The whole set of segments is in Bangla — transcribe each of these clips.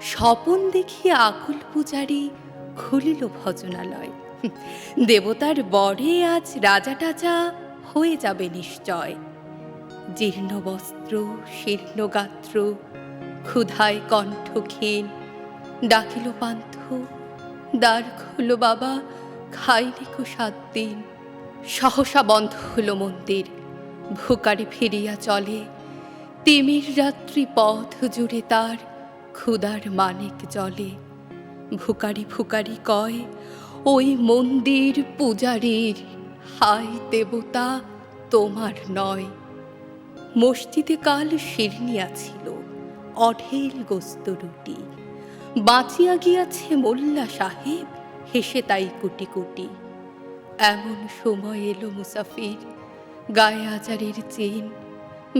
স্বপন দেখিয়া আকুল পূজারী খুলিল ভজনালয়। দেবতার বরে আজ রাজা টাজা হয়ে যাবে নিশ্চয়। জীর্ণ বস্ত্র, শীর্ণ গাত্র, ক্ষুধায় কণ্ঠ ক্ষীণ, ডাকিল পান্থ, দ্বার খোলো বাবা খাইনি কো সাত দিন। সহসা বন্ধ হলো মন্দির, ভুকারি ফিরিয়া চলে। তিমির রাত্রি পথ জুড়ে তার ক্ষুদার মানিক জলে, ভুকারি ফুকারি কয়, ওই মন্দির পূজারীর হাই দেবতা তোমার নয়। মসজিদে কাল শিরনিয়া ছিল অঢেল গোস্ত রুটি। বাঁচিয়া গিয়াছে মোল্লা সাহেব, হেসে তাই কুটি কুটি। এমন সময় এলো মুসাফির, গায়ে আজারের চেন।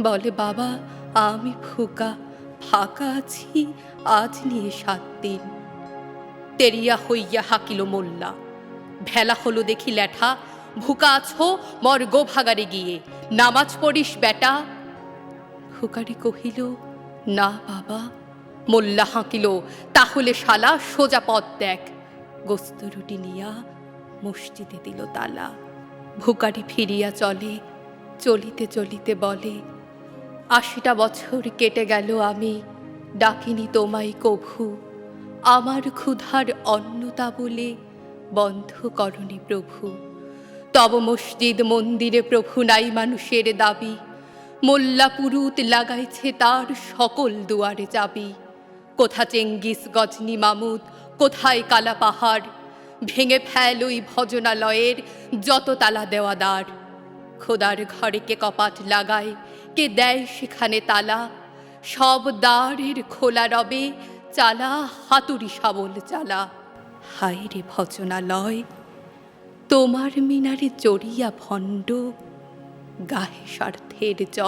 বলে, বাবা, আমি ফুকা ফাঁকা আছি, আজ নিয়ে সাত দিন। তেরিয়া হইয়া হাকিল মোল্লা। ভেলা হলো দেখি ল্যাঠা, ভুকা আছো মর গো ভাগারে গিয়ে। নামাজ পড়িস বেটা। ফুকারি কহিল, না বাবা। মোল্লা হাঁকিল, তাহলে শালা সোজা পথ দেখ। গোস্ত রুটি নিয়া মসজিদে দিল তালা। ভুকারি ফিরিয়া চলে, চলিতে চলিতে বলে আশিটা বছর কেটে গেল আমি, ডাকিনি তোমায় কভু। আমার ক্ষুধার অন্নতা বলে বন্ধ করনি প্রভু। তব মসজিদ মন্দিরে প্রভু নাই মানুষের দাবি। মোল্লা পুরুত লাগাইছে তার সকল দুয়ারে যাবি কোথা চেঙ্গিস গজনি মামুদ, কোথায় কালা পাহাড়? ভেঙে ফেল ওই ভজনালয়ের যত তালা দেওয়া দ্বার খোদার ঘরে কে কপাট লাগায়, কে দেয় সেখানে তালা। সব দ্বারের খোলা রবে, চালা হাতুড়ি সাবল চালা। হায় রে ভজনালয়, তোমার মিনারে চড়িয়া ভণ্ড, গাহে স্বার্থের জয়